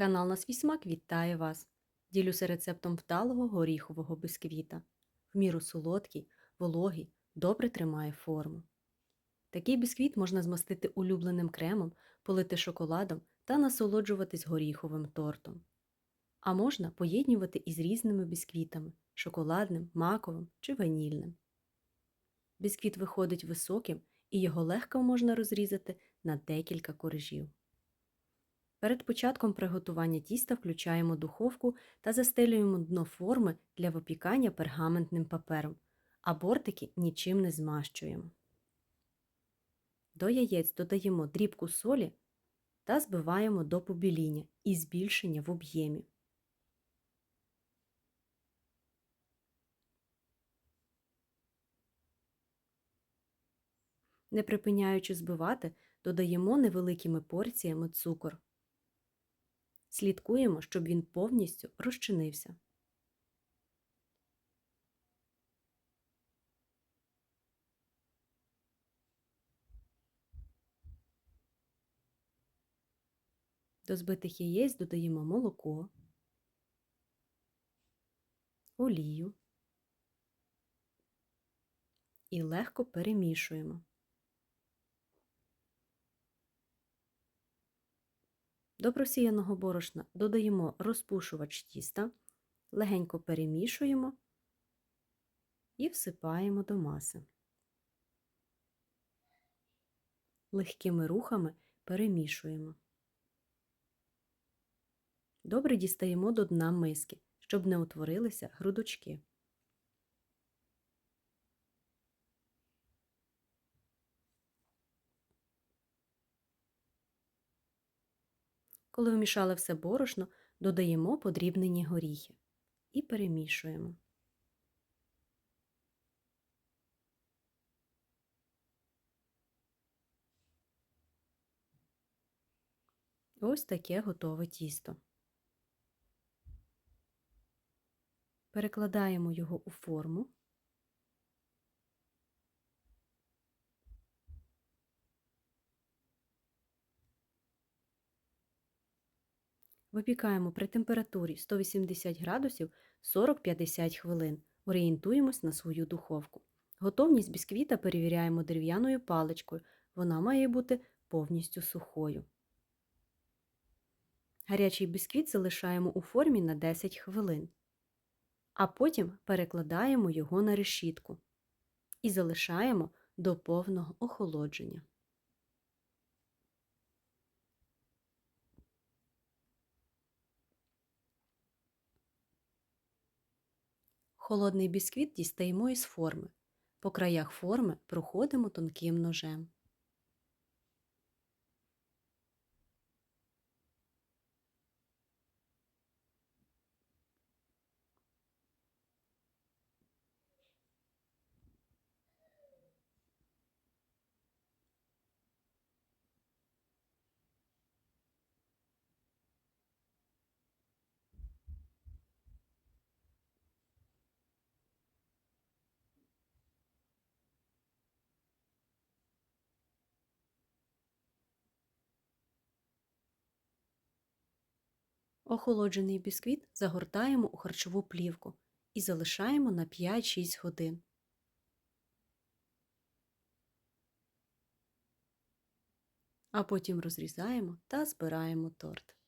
Канал на свій вітає вас. Ділюся рецептом вдалого горіхового бисквіта. В міру солодкий, вологий, добре тримає форму. Такий бісквіт можна змастити улюбленим кремом, полити шоколадом та насолоджуватись горіховим тортом. А можна поєднювати із різними бісквітами шоколадним, маковим чи ванільним. Бісквіт виходить високим і його легко можна розрізати на декілька коржів. Перед початком приготування тіста включаємо духовку та застелюємо дно форми для випікання пергаментним папером, а бортики нічим не змащуємо. До яєць додаємо дрібку солі та збиваємо до побіління і збільшення в об'ємі. Не припиняючи збивати, додаємо невеликими порціями цукор. Слідкуємо, щоб він повністю розчинився. До збитих яєць додаємо молоко, олію і легко перемішуємо. До просіяного борошна додаємо розпушувач тіста, легенько перемішуємо і всипаємо до маси. Легкими рухами перемішуємо. Добре дістаємо до дна миски, щоб не утворилися грудочки. Коли вмішали все борошно, додаємо подрібнені горіхи і перемішуємо. Ось таке готове тісто. Перекладаємо його у форму. Випікаємо при температурі 180 градусів 40-50 хвилин. Орієнтуємось на свою духовку. Готовність бісквіта перевіряємо дерев'яною паличкою. Вона має бути повністю сухою. Гарячий бісквіт залишаємо у формі на 10 хвилин, а потім перекладаємо його на решітку і залишаємо до повного охолодження. Холодний бісквіт дістаємо із форми. По краях форми проходимо тонким ножем. Охолоджений бісквіт загортаємо у харчову плівку і залишаємо на 5-6 годин. А потім розрізаємо та збираємо торт.